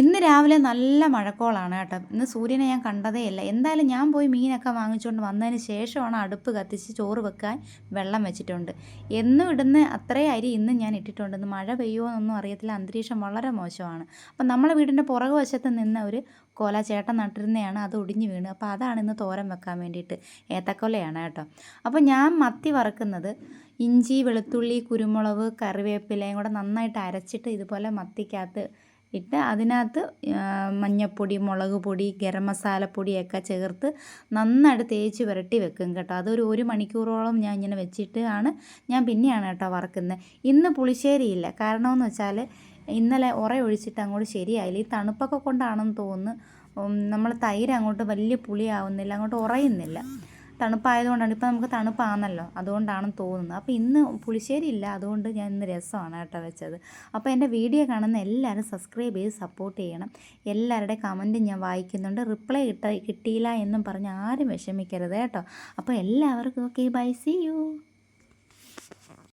ഇന്ന് രാവിലെ നല്ല മഴക്കോളാണ് കേട്ടോ. ഇന്ന് സൂര്യനെ ഞാൻ കണ്ടതേ ഇല്ല. എന്തായാലും ഞാൻ പോയി മീനൊക്കെ വാങ്ങിച്ചുകൊണ്ട് വന്നതിന് ശേഷമാണ് അടുപ്പ് കത്തിച്ച് ചോറ് വെക്കാൻ വെള്ളം വെച്ചിട്ടുണ്ട്. എന്നും ഇടുന്ന അത്രയും അരി ഇന്ന് ഞാൻ ഇട്ടിട്ടുണ്ട്. ഇന്ന് മഴ പെയ്യുമോ എന്നൊന്നും അറിയത്തില്ല. അന്തരീക്ഷം വളരെ മോശമാണ്. അപ്പം നമ്മുടെ വീടിന്റെ പുറകു വശത്ത് നിന്ന ഒരു കോല ചേട്ടൻ നട്ടിരുന്നതാണ് അത് ഒടിഞ്ഞു വീണ്. അപ്പോൾ അതാണ് ഇന്ന് തോരൻ വെക്കാൻ വേണ്ടിയിട്ട് ഏത്തക്കൊലയാണ് കേട്ടോ. അപ്പോൾ ഞാൻ മത്തി വറക്കുന്നത് ഇഞ്ചി വെളുത്തുള്ളി കുരുമുളക് കറിവേപ്പിലയും കൂടെ നന്നായിട്ട് അരച്ചിട്ട് ഇതുപോലെ മത്തിക്കകത്ത് ഇട്ട് അതിനകത്ത് മഞ്ഞൾപ്പൊടി മുളക് പൊടി ഗരം മസാലപ്പൊടിയൊക്കെ ചേർത്ത് നന്നായിട്ട് തേച്ച് പുരട്ടി വെക്കും കേട്ടോ. അതൊരു ഒരു മണിക്കൂറോളം ഞാൻ ഇങ്ങനെ വെച്ചിട്ട് ആണ് ഞാൻ പിന്നെയാണ് കേട്ടോ വറക്കുന്നത്. ഇന്ന് പുളിശ്ശേരിയില്ല കാരണമെന്ന് വെച്ചാൽ ഇന്നലെ ഉറ ഒഴിച്ചിട്ട് അങ്ങോട്ട് ശരിയായില്ല. ഈ തണുപ്പൊക്കെ കൊണ്ടാണെന്ന് തോന്നുന്നു. നമ്മൾ തൈര് അങ്ങോട്ട് വലിയ പുളിയാവുന്നില്ല. അങ്ങോട്ട് ഉറയുന്നില്ല. തണുപ്പായതുകൊണ്ടാണ്. ഇപ്പം നമുക്ക് തണുപ്പാണല്ലോ അതുകൊണ്ടാണെന്ന് തോന്നുന്നത്. അപ്പോൾ ഇന്ന് പുളിശ്ശേരി ഇല്ല. അതുകൊണ്ട് ഞാൻ ഇന്ന് രസമാണ് കേട്ടോ വെച്ചത്. അപ്പോൾ എന്റെ വീഡിയോ കാണുന്ന എല്ലാവരും സബ്സ്ക്രൈബ് ചെയ്ത് സപ്പോർട്ട് ചെയ്യണം. എല്ലാവരുടെ കമന്റും ഞാൻ വായിക്കുന്നുണ്ട്. റിപ്ലൈ കിട്ട കിട്ടിയില്ല എന്നും പറഞ്ഞ് ആരും വിഷമിക്കരുത് കേട്ടോ. അപ്പോൾ എല്ലാവർക്കും ഓക്കെ ബൈ സി യു